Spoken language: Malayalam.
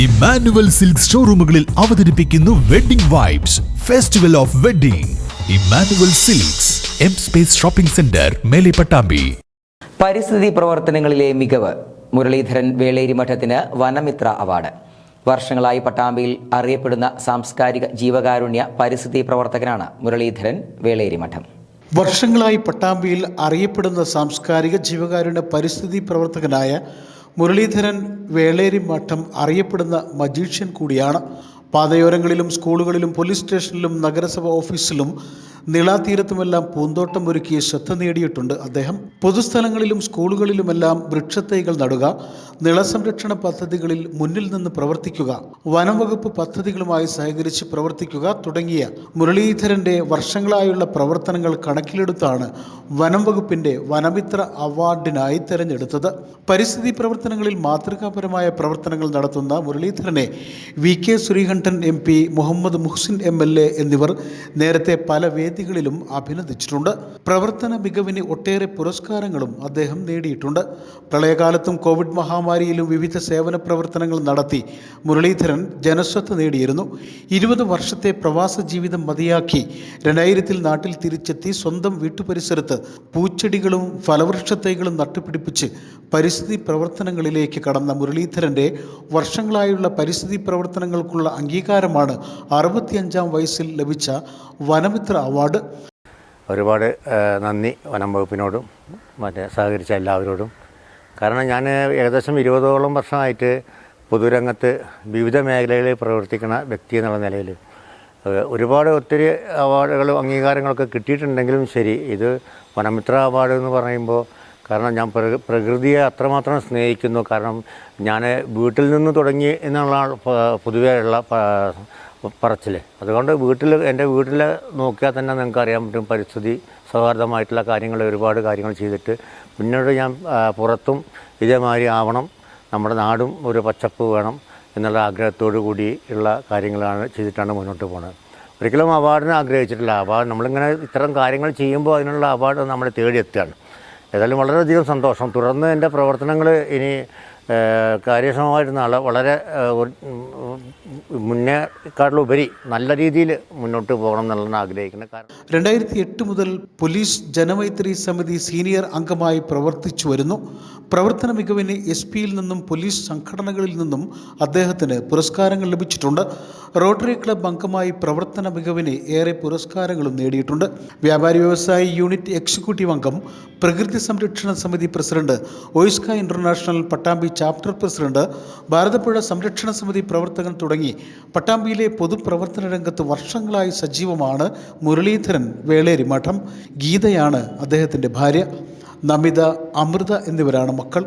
ഇമ്മാനുവൽ സിൽക്ക് ഷോറൂമുകളിൽ അവതരിപ്പിക്കുന്നു wedding vibes festival of wedding Emmanuel silks M space shopping centre മേലെ പട്ടാമ്പി പരിസ്ഥിതി പ്രവർത്തനങ്ങളിലെ മികവ് മുരളീധരൻ വേളേരി മഠത്തിന് വനമിത്ര അവാർഡ്. വർഷങ്ങളായി പട്ടാമ്പിയിൽ അറിയപ്പെടുന്ന സാംസ്കാരിക ജീവകാരുണ്യ പരിസ്ഥിതി പ്രവർത്തകനാണ് മുരളീധരൻ വേളേരി മഠം. വർഷങ്ങളായി പട്ടാമ്പിയിൽ അറിയപ്പെടുന്ന സാംസ്കാരിക ജീവകാരുണ്യ പരിസ്ഥിതി പ്രവർത്തകനായ മുരളീധരൻ വേളേരി മഠം അറിയപ്പെടുന്ന മജീഷ്യൻ കൂടിയാണ്. പാതയോരങ്ങളിലും സ്കൂളുകളിലും പോലീസ് സ്റ്റേഷനിലും നഗരസഭ ഓഫീസിലും നിളാതീരത്തുമെല്ലാം പൂന്തോട്ടം ഒരുക്കി ശ്രദ്ധ നേടിയിട്ടുണ്ട് അദ്ദേഹം. പൊതുസ്ഥലങ്ങളിലും സ്കൂളുകളിലുമെല്ലാം വൃക്ഷത്തൈകൾ നടുക നിളസംരക്ഷണ പദ്ധതികളിൽ മുന്നിൽ നിന്ന് പ്രവർത്തിക്കുക വനംവകുപ്പ് പദ്ധതികളുമായി സഹകരിച്ച് പ്രവർത്തിക്കുക തുടങ്ങിയ മുരളീധരന്റെ വർഷങ്ങളായുള്ള പ്രവർത്തനങ്ങൾ കണക്കിലെടുത്താണ് വനം വകുപ്പിന്റെ വനമിത്ര അവാർഡിനായി തെരഞ്ഞെടുത്തത്. പരിസ്ഥിതി പ്രവർത്തനങ്ങളിൽ മാതൃകാപരമായ പ്രവർത്തനങ്ങൾ നടത്തുന്ന മുരളീധരനെ V K Sreekandan M P Muhammad Muhsin M L A എന്നിവർ നേരത്തെ പല വേദികളിലും അഭിനന്ദിച്ചിട്ടുണ്ട്. പ്രവർത്തന മികവിന് ഒട്ടേറെ പുരസ്കാരങ്ങളും അദ്ദേഹം നേടിയിട്ടുണ്ട്. പ്രളയകാലത്തും കോവിഡ് മഹാമാരിയിലും വിവിധ സേവന പ്രവർത്തനങ്ങൾ നടത്തി മുരളീധരൻ ജനശ്രദ്ധ നേടിയിരുന്നു. ഇരുപത് വർഷത്തെ പ്രവാസ ജീവിതം മതിയാക്കി രണ്ടായിരത്തിൽ നാട്ടിൽ തിരിച്ചെത്തി സ്വന്തം വീട്ടുപരിസരത്ത് പൂച്ചെടികളും ഫലവൃക്ഷത്തൈകളും നട്ടുപിടിപ്പിച്ച് പരിസ്ഥിതി പ്രവർത്തനങ്ങളിലേക്ക് കടന്ന മുരളീധരന്റെ വർഷങ്ങളായുള്ള പരിസ്ഥിതി പ്രവർത്തനങ്ങൾക്കുള്ള അംഗീകാരമാണ് അറുപത്തിയഞ്ചാം വയസ്സിൽ ലഭിച്ച വനമിത്ര അവാർഡ്. ഒരുപാട്. ആ, നന്ദി വനം വകുപ്പിനോടും മറ്റേ സഹകരിച്ച എല്ലാവരോടും. കാരണം ഞാൻ ഏകദേശം ഇരുപതോളം വർഷമായിട്ട് പൊതുരംഗത്ത് വിവിധ മേഖലകളിൽ പ്രവർത്തിക്കുന്ന വ്യക്തി എന്നുള്ള നിലയിൽ ഒരുപാട് ഒത്തിരി അവാർഡുകളും അംഗീകാരങ്ങളൊക്കെ കിട്ടിയിട്ടുണ്ടെങ്കിലും ശരി ഇത് വനമിത്ര അവാർഡ് എന്ന് പറയുമ്പോൾ കാരണം ഞാൻ പ്ര പ്രകൃതിയെ അത്രമാത്രം സ്നേഹിക്കുന്നു. കാരണം ഞാൻ വീട്ടിൽ നിന്ന് തുടങ്ങി എന്നുള്ള പ- പൊതുവേ ഉള്ള പ- പറച്ചിൽ അതുകൊണ്ട് വീട്ടിൽ എന്റെ വീട്ടിൽ നോക്കിയാൽ തന്നെ നിങ്ങൾക്ക് അറിയാൻ പറ്റും പരിസ്ഥിതി സൗഹാർദ്ദമായിട്ടുള്ള കാര്യങ്ങൾ ഒരുപാട് കാര്യങ്ങൾ ചെയ്തിട്ട്. പിന്നീട് ഞാൻ പുറത്തും ഇതേമാതിരി ആവണം. നമ്മുടെ നാടും ഒരു പച്ചപ്പ് വേണം എന്നുള്ള ആഗ്രഹത്തോടു കൂടി ഉള്ള കാര്യങ്ങളാണ് ചെയ്തിട്ടാണ് മുന്നോട്ട് പോകുന്നത്. ഒരിക്കലും അവാർഡിനെ ആഗ്രഹിച്ചിട്ടില്ല. അവാർഡ് നമ്മളിങ്ങനെ ഇത്തരം കാര്യങ്ങൾ ചെയ്യുമ്പോൾ അതിനുള്ള അവാർഡ് നമ്മളെ തേടിയെത്തുകയാണ് ഏതായാലും വളരെയധികം സന്തോഷം. തുടർന്ന് എന്റെ പ്രവർത്തനങ്ങൾ ഇനി കാര്യക്ഷമമായിരുന്ന ആൾ വളരെ മുന്നേക്കാട്ടിലുപരി നല്ല രീതിയിൽ മുന്നോട്ട് പോകണം എന്നുള്ളതാണ് ആഗ്രഹിക്കുന്നത് കാരണം. രണ്ടായിരത്തി എട്ട് മുതൽ പോലീസ് ജനമൈത്രി സമിതി സീനിയർ അംഗമായി പ്രവർത്തിച്ചു വരുന്നു. പ്രവർത്തന മികവിന് എസ് പിയിൽ നിന്നും പോലീസ് സംഘടനകളിൽ നിന്നും അദ്ദേഹത്തിന് പുരസ്കാരങ്ങൾ ലഭിച്ചിട്ടുണ്ട്. റോട്ടറി ക്ലബ് അംഗമായി പ്രവർത്തന മികവിന് ഏറെ പുരസ്കാരങ്ങളും നേടിയിട്ടുണ്ട്. വ്യാപാരി വ്യവസായി യൂണിറ്റ് എക്സിക്യൂട്ടീവ് അംഗം പ്രകൃതി സംരക്ഷണ സമിതി president OISCA international Pattambi chapter president Bharathappuzha സംരക്ഷണ സമിതി പ്രവർത്തകൻ തുടങ്ങി പട്ടാമ്പിയിലെ പൊതുപ്രവർത്തന രംഗത്ത് വർഷങ്ങളായി സജീവമാണ് മുരളീധരൻ വേളേരി മഠം ഗീതയാണ് അദ്ദേഹത്തിന്റെ ഭാര്യ. നമിത അമൃത എന്നിവരാണ് മക്കൾ.